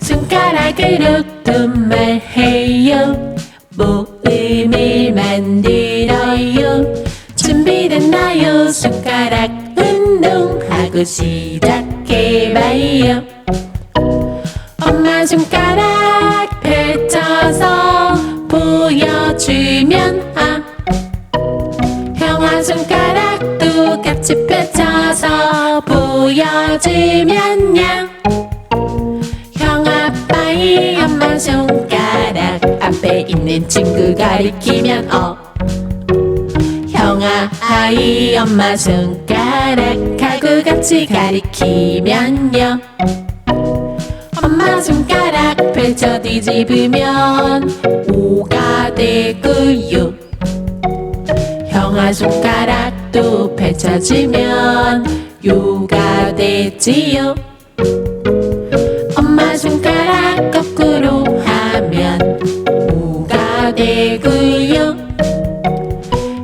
손가락으로 또 말해요. 모음을 만들어요. 준비됐나요? 손가락 운동하고 시작해봐요. 엄마 손가락 펼 손가락도 같이 펼쳐서 보여주면 야 형아 빠이 엄마 손가락 앞에 있는 친구 가리키면 어. 형아 아이 엄마 손가락하고 같이 가리키면 요 엄마 손가락 펼쳐 뒤집으면 오가 되고요 형아 손가락도 펼쳐지면 요가 되지요. 엄마 손가락 거꾸로 하면 오가 되고요.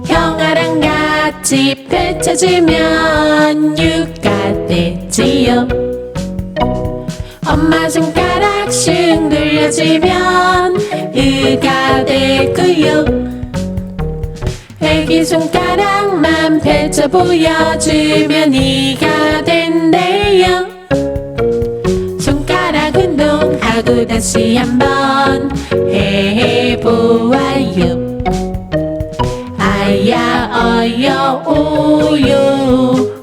형아랑 같이 펼쳐지면 유가 되지요. 엄마 손가락 슉 눌려지면 으가 되고요 손가락만 펼쳐 보여주면 이가 된대요. 손가락 운동하고 다시 한번 해보아요. 아야 어여 오요